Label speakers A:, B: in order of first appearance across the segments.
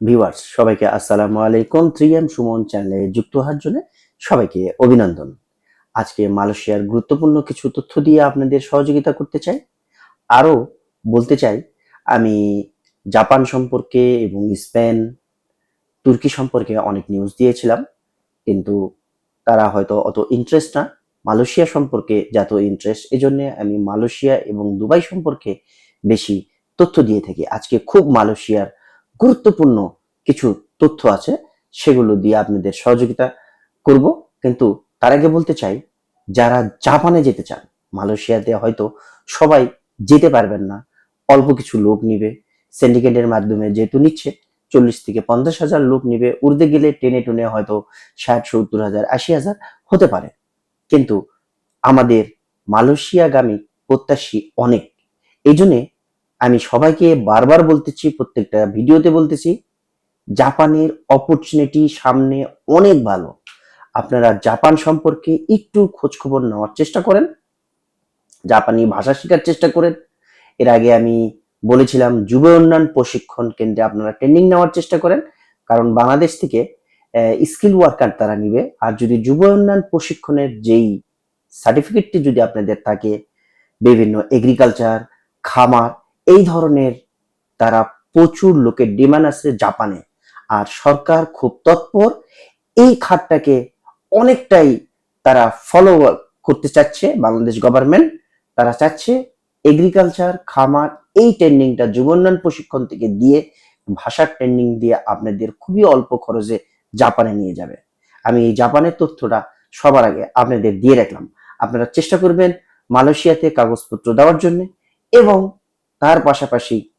A: Viewers সবাইকে আসসালামু আলাইকুম। থ্রি এম সুমন চ্যানেলে যুক্ত হওয়ার জন্য সবাইকে অভিনন্দন। আজকে মালয়েশিয়ার গুরুত্বপূর্ণ কিছু তথ্য দিয়ে আপনাদের সহযোগিতা করতে চাই। আরও বলতে চাই, আমি জাপান সম্পর্কে এবং স্পেন, তুর্কি সম্পর্কে অনেক নিউজ দিয়েছিলাম, কিন্তু তারা হয়তো অত ইন্টারেস্ট না। মালয়েশিয়া সম্পর্কে যত ইন্টারেস্ট এজন্য আমি মালয়েশিয়া এবং দুবাই সম্পর্কে বেশি তথ্য দিয়ে থাকি। আজকে খুব মালয়েশিয়ার গুরুত্বপূর্ণ কিছু তথ্য আছে, সেগুলো দিয়ে আপনাদের সহযোগিতা করব। কিন্তু তার আগে বলতে চাই, যারা জাপানে যেতে চান, মালয়েশিয়াতে হয়তো সবাই যেতে পারবেন না, অল্প কিছু লোক নিবে সিন্ডিকেটের মাধ্যমে যেহেতু নিচ্ছে, চল্লিশ থেকে পঞ্চাশ হাজার লোক নিবে উর্দে গেলে টেনে টুনে হয়তো ষাট, সত্তর হাজার, আশি হাজার হতে পারে। কিন্তু আমাদের মালয়েশিয়াগামী প্রত্যাশী অনেক। এই জন্যে আমি সবাইকে বারবার বলতেছি, প্রত্যেকটা ভিডিওতে বলতেছি, জাপানের অপরচুনিটি সামনে অনেক ভালো। আপনারা জাপান সম্পর্কে একটু খোঁজ খবর নেওয়ার চেষ্টা করেন, জাপানি ভাষা শেখার চেষ্টা করেন। এর আগে আমি বলেছিলাম, যুব উন্নয়ন প্রশিক্ষণ কেন্দ্রে আপনারা ট্রেনিং নেওয়ার চেষ্টা করেন, কারণ বাংলাদেশ থেকে স্কিল ওয়ার্কার তারা নিবে। আর যদি যুব উন্নয়ন প্রশিক্ষণের যেই সার্টিফিকেটটি যদি আপনাদের থাকে, বিভিন্ন এগ্রিকালচার খামার এই ধরনের তারা প্রচুর লোকের ডিমান্ড আছে জাপানে। আর সরকার খুব তৎপর, এই খাতটাকে অনেকটাই তারা ফলো করতে চাচ্ছে, বাংলাদেশ গভর্নমেন্ট তারা চাচ্ছে এগ্রিকালচার খামার, এই ট্রেনিংটা যুবন্নয়ন প্রশিক্ষণ থেকে দিয়ে, ভাষার ট্রেন্ডিং দিয়ে আপনাদের খুবই অল্প খরচে জাপানে নিয়ে যাবে। আমি এই জাপানের তথ্যটা সবার আগে আপনাদের দিয়ে রাখলাম। আপনারা চেষ্টা করবেন মালয়েশিয়াতে কাগজপত্র দেওয়ার জন্য এবং তার পাশাপাশি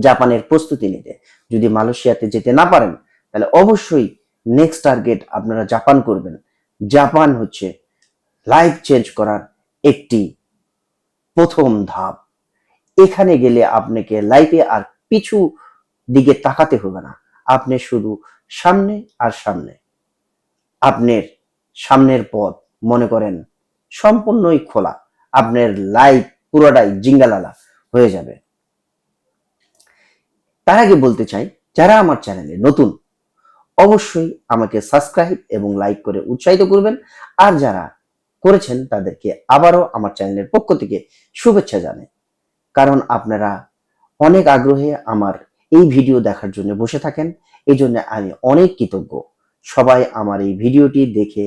A: জাপানের প্রস্তুতি নিতে। যদি মালয়েশিয়াতে যেতে না পারেন, তাহলে অবশ্যই নেক্সট টার্গেট আপনারা জাপান করবেন। জাপান হচ্ছে লাইফ চেঞ্জ করার একটি প্রথম ধাপ। এখানে গেলে আপনাকে লাইফে আর পিছু দিকে তাকাতে হবে না। আপনি শুধু সামনে আর সামনে। আপনার সামনের পথ, মনে করেন, সম্পূর্ণই খোলা। আপনার লাইফ পুরোটাই জিঙ্গালালা। হয়ে যাবে। তার আগে বলতে চাই, যারা আমার চ্যানেলে নতুন, অবশ্যই আমাকে সাবস্ক্রাইব এবং লাইক করে উৎসাহিত করবেন। আর যারা করেছেন, তাদেরকে আবারও আমার চ্যানেলের পক্ষ থেকে শুভেচ্ছা জানে কারণ আপনারা অনেক আগ্রহে আমার এই ভিডিও দেখার জন্য বসে থাকেন। এই জন্য আমি অনেক কৃতজ্ঞ। সবাই আমার এই ভিডিওটি দেখে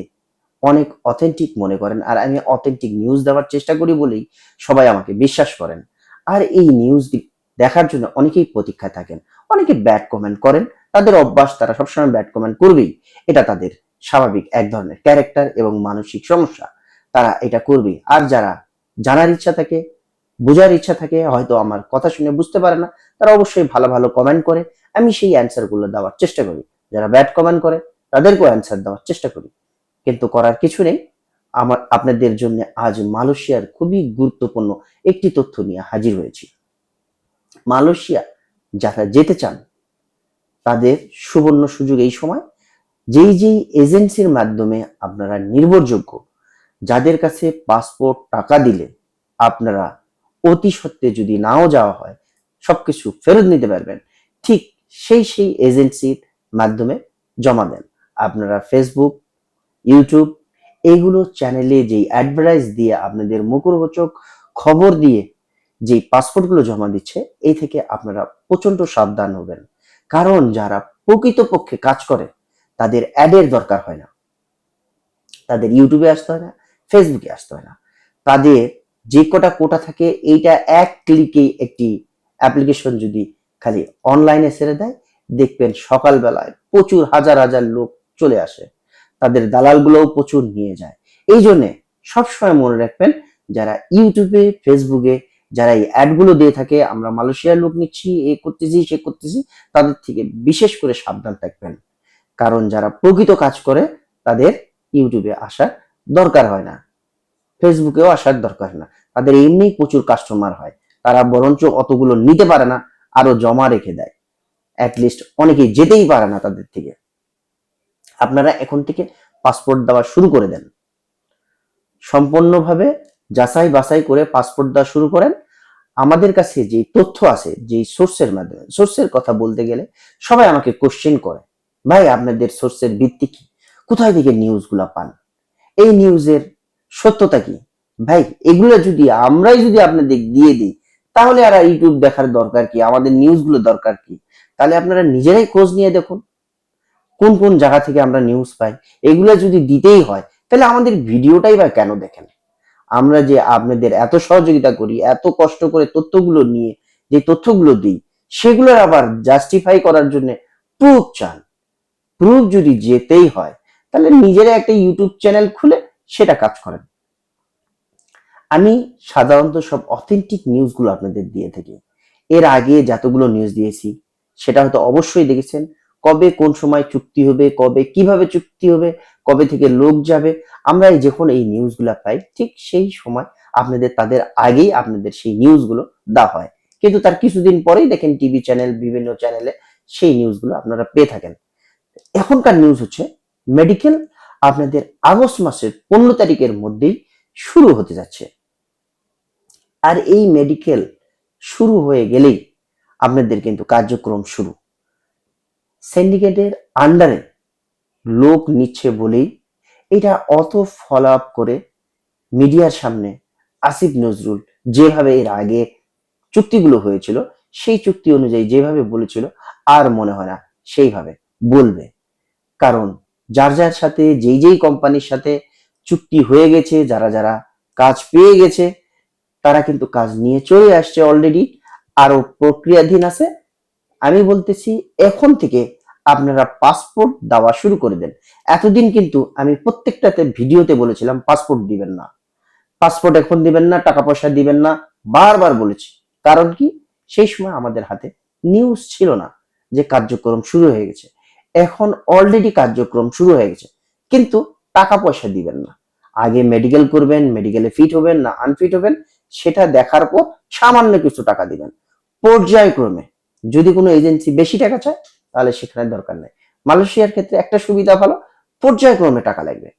A: অনেক অথেন্টিক মনে করেন। আর আমি অথেন্টিক নিউজ দেওয়ার চেষ্টা করি বলেই সবাই আমাকে বিশ্বাস করেন। আর এই নিউজ দেখার জন্য অনেকেই প্রতীক্ষায় থাকেন। অনেকে ব্যাড কমেন্ট করেন। তাদের অভ্যাস তারা সবসময় ব্যাড কমেন্ট করবেই। এটা তাদের স্বাভাবিক এক ধরনের ক্যারেক্টার এবং মানসিক সমস্যা। তারা এটা করবেই। আর যারা জানার ইচ্ছা থাকে, বোঝার ইচ্ছা থাকে, হয়তো আমার কথা শুনে বুঝতে পারে না, তারা অবশ্যই ভালো ভালো কমেন্ট করে। আমি সেই অ্যান্সারগুলো দেওয়ার চেষ্টা করি। যারা ব্যাড কমেন্ট করে, তাদেরকেও অ্যান্সার দেওয়ার চেষ্টা করি। কিন্তু করার কিছু নেই। আমার আপনাদের জন্য আজ মালয়েশিয়ার খুবই গুরুত্বপূর্ণ একটি তথ্য নিয়ে হাজির হয়েছি। মালয়েশিয়া যারা যেতে চান, তাদের সুবর্ণ সুযোগ এই সময়। যেই যেই এজেন্সির মাধ্যমে আপনারা নির্ভরযোগ্য, যাদের কাছে পাসপোর্ট টাকা দিলে আপনারা অতি সত্ত্বে যদি নাও যাওয়া হয়, সবকিছু ফেরত নিতে পারবেন। ঠিক সেই সেই এজেন্সির মাধ্যমে জমা দেন। আপনারা ফেসবুক ইউটিউব এইগুলো চ্যানেলে যেই অ্যাডভার্টাইজ দিয়ে আপনাদের মুখরোচক খবর দিয়ে যে পাসপোর্টগুলো জমা দিচ্ছে, এই থেকে আপনারা প্রচণ্ড সাবধান হবেন। কারণ যারা প্রকৃতপক্ষে কাজ করে, তাদের অ্যাডের দরকার হয় না। তাদের ইউটিউবে আসতে হয় না ফেসবুকে আসতে হয় না। তাদের যে কটা কোটা থাকে, এইটা এক ক্লিকে একটি অ্যাপ্লিকেশন যদি খালি অনলাইনে ছেড়ে দেয়, দেখবেন সকালবেলায় প্রচুর হাজার হাজার লোক চলে আসে। তাদের দালালগুলোও প্রচুর নিয়ে যায়। এই জন্যে সবসময় মনে রাখবেন, যারা ইউটিউবে, ফেসবুকে, যারা এই অ্যাডগুলো দিয়ে থাকে, আমরা মালয়েশিয়ার লোক নিচ্ছি, এ করতেছি, সে করতেছি, তাদের থেকে বিশেষ করে সাবধান থাকবেন। কারণ যারা প্রকৃত কাজ করে, তাদের ইউটিউবে আসার দরকার হয় না। ফেসবুকেও আসার দরকার না। তাদের এমনি প্রচুর কাস্টমার হয়। তারা বরঞ্চ অতগুলো নিতে পারে না, আরও জমা রেখে দেয়। অ্যাটলিস্ট অনেকেই যেতেই পারে না তাদের থেকে। আপনারা এখন থেকে পাসপোর্ট দেওয়া শুরু করে দেন। সম্পূর্ণভাবে যাচাই বাছাই করে পাসপোর্ট দেওয়া শুরু করেন। আমাদের কাছে যে তথ্য আছে, যে সোর্সের মাধ্যমে সোর্সের কথা বলতে গেলে সবাই আমাকে কোশ্চেন করে, ভাই, আপনাদের সোর্সের ভিত্তি কি? কোথায় থেকে নিউজগুলো পান? এই নিউজের সত্যতা কি? ভাই, এগুলো যদি আমরাই যদি আপনাদের দিয়ে দিই, তাহলে আর ইউটিউব দেখার দরকার কি? আমাদের নিউজগুলো দরকার কি? তাহলে আপনারা নিজেরাই খোঁজ নিয়ে দেখুন। কোন কোন জায়গা থেকে আমরা নিউজ পাই, এগুলো যদি দিতেই হয়, তাহলে আমাদের ভিডিওটাই বা কেন দেখেন? আমরা যে আপনাদের এত সহযোগিতা করি, এত কষ্ট করে তথ্যগুলো নিয়ে যে তথ্যগুলো দিই সেগুলোর আবার জাস্টিফাই করার জন্য প্রুফ চান। প্রুফ যদি যেতেই হয়, তাহলে নিজেরা একটা ইউটিউব চ্যানেল খুলে সেটা কাজ করেন। আমি সাধারণত সব অথেন্টিক নিউজগুলো আপনাদের দিয়ে থাকি। এর আগে যতগুলো নিউজ দিয়েছি, সেটা হয়তো অবশ্যই দেখেছেন। কবে কোন সময় চুক্তি হবে, কবে কীভাবে চুক্তি হবে, কবে থেকে লোক যাবে, আমরা যখন এই নিউজগুলো পাই, ঠিক সেই সময় আপনাদের তাদের আগেই আপনাদের সেই নিউজগুলো দেওয়া হয়। কিন্তু তার কিছুদিন পরেই দেখেন টিভি চ্যানেল, বিভিন্ন চ্যানেলে সেই নিউজগুলো আপনারা পেয়ে থাকেন। এখনকার নিউজ হচ্ছে মেডিকেল আপনাদের আগস্ট মাসের পনেরো তারিখের মধ্যেই শুরু হতে যাচ্ছে। আর এই মেডিকেল শুরু হয়ে গেলেই আপনাদের কিন্তু কার্যক্রম শুরু। সিন্ডিকেটের আন্ডারে লোক নিচ্ছে বলেই এটা অত ফলো আপ করে মিডিয়ার সামনে আসিফ নজরুল যেভাবে এর আগে চুক্তিগুলো হয়েছিল, সেই চুক্তি অনুযায়ী যেভাবে বলেছিল, আর মনে হয় না সেইভাবে বলবে। কারণ যার যার সাথে, যেই যেই কোম্পানির সাথে চুক্তি হয়ে গেছে, যারা যারা কাজ পেয়ে গেছে, তারা কিন্তু কাজ নিয়ে চলে আসছে অলরেডি আরও প্রক্রিয়াধীন আছে আমি বলতেছি, এখন থেকে আপনারা পাসপোর্ট দেওয়া শুরু করে দেন। এতদিন কিন্তু আমি প্রত্যেকটাতে ভিডিওতে বলেছিলাম পাসপোর্ট দিবেন না। পাসপোর্ট এখন দিবেন না, টাকা পয়সা দিবেন না, বারবার বলেছি। কারণ কি? সেই সময় আমাদের হাতে নিউজ ছিল না যে কার্যক্রম শুরু হয়ে গেছে। এখন অলরেডি কার্যক্রম শুরু হয়ে গেছে। কিন্তু টাকা পয়সা দিবেন না। আগে মেডিকেল করবেন মেডিকেলে ফিট হবেন না আনফিট হবেন, সেটা দেখার পর সামান্য কিছু টাকা দিবেন। পর্যায়ক্রমে যদি কোনো এজেন্সি বেশি টাকা চায়, তাহলে সেখানে দরকার নেই। মালয়েশিয়ার ক্ষেত্রে একটা সুবিধা ভালো, পর্যায়ক্রমে টাকা লাগবে।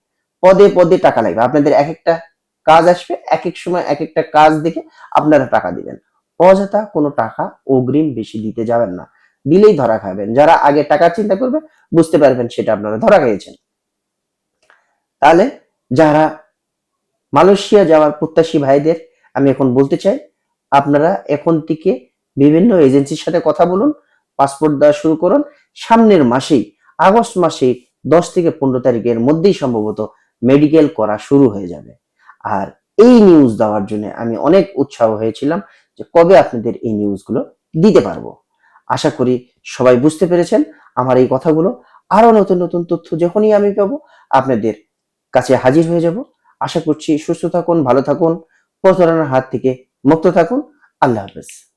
A: পদে পদে টাকা লাগবে। আপনাদের এক একটা কাজ আসবে এক এক সময় এক একটা কাজ দেখে আপনারা টাকা দিবেন। অযথা কোনো টাকা অগ্রিম বেশি দিতে যাবেন না। দিলেই ধরা খাবেন। যারা আগে টাকা চিন্তা করবে, বুঝতে পারবেন সেটা আপনারা ধরা খেয়েছেন। তাহলে যারা মালয়েশিয়া যাওয়ার প্রত্যাশী ভাইদের, আমি এখন বলতে চাই, আপনারা এখন থেকে বিভিন্ন এজেন্সির সাথে কথা বলুন, পাসপোর্ট দেওয়া শুরু করুন। সামনের মাসেই, আগস্ট মাসে দশ থেকে পনেরো তারিখের মধ্যেই সম্ভবত মেডিকেল করা শুরু হয়ে যাবে। আর এই নিউজ দেওয়ার জন্য আমি অনেক উৎসাহ হয়েছিলাম যে কবে আপনাদের এই নিউজগুলো দিতে পারব। আশা করি সবাই বুঝতে পেরেছেন আমার এই কথাগুলো। আরও নতুন নতুন তথ্য যখনই আমি পাবো, আপনাদের কাছে হাজির হয়ে যাব। আশা করছি সুস্থ থাকুন, ভালো থাকুন, প্রতারণার হাত থেকে মুক্ত থাকুন। আল্লাহ হাফেজ।